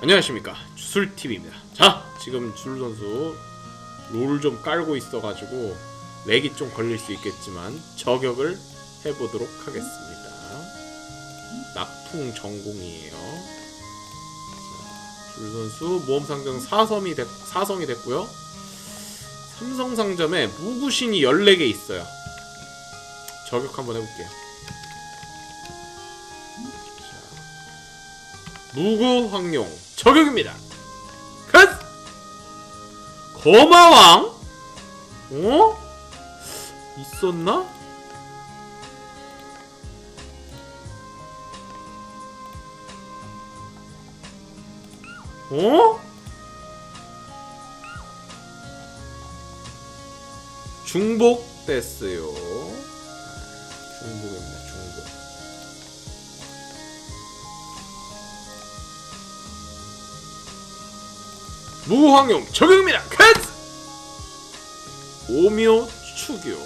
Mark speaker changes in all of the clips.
Speaker 1: 안녕하십니까. 주술TV입니다. 자 지금 주술 선수 롤을 좀 깔고 있어가지고 렉이 좀 걸릴 수 있겠지만 저격을 해보도록 하겠습니다. 낙풍 전공이에요. 자, 줄 선수 모험 상점 4섬이 됐, 4성이 됐고요. 삼성 상점에 무구신이 14개 있어요. 저격 한번 해볼게요 무구 황룡 저격입니다. 컷! 거마왕? 어? 있었나? 어? 중복 됐어요. 중복입니다. 중복. 무황용 적용입니다. 컷! 오묘 추교.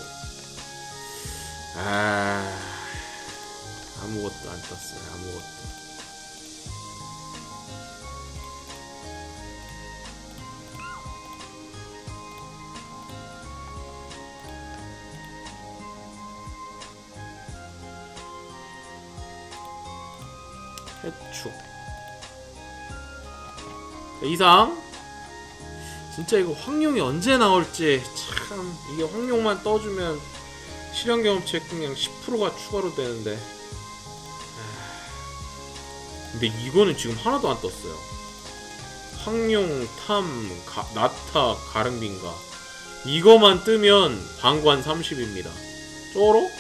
Speaker 1: 아 아무것도 안 떴어요. 아무것도. 해축. 자, 이상 진짜 이거 황룡이 언제 나올지 참 이게 황룡만 떠주면 실현 경험치 그냥 10%가 추가로 되는데 아, 근데 이거는 지금 하나도 안 떴어요 황룡, 탐, 가, 나타, 가릉빈가 이거만 뜨면 방관 30입니다 쩔어? 야,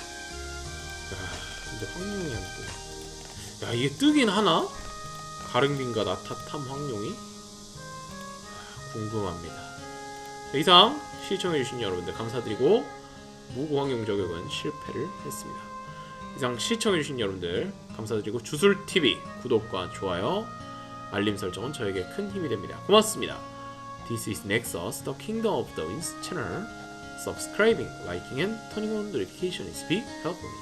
Speaker 1: 근데 황룡이 안 떠. 야 이게 뜨긴 하나? 가릉빈가 나타, 탐, 황룡이? 궁금합니다. 자, 이상 시청해주신 여러분들 감사드리고 무고환경 저격은 실패를 했습니다. 이상 시청해주신 여러분들 감사드리고 주술TV 구독과 좋아요 알림 설정은 저에게 큰 힘이 됩니다. 고맙습니다. This is Nexus, the Kingdom of the Winds channel. Subscribing, liking and turning on notification is big help for me.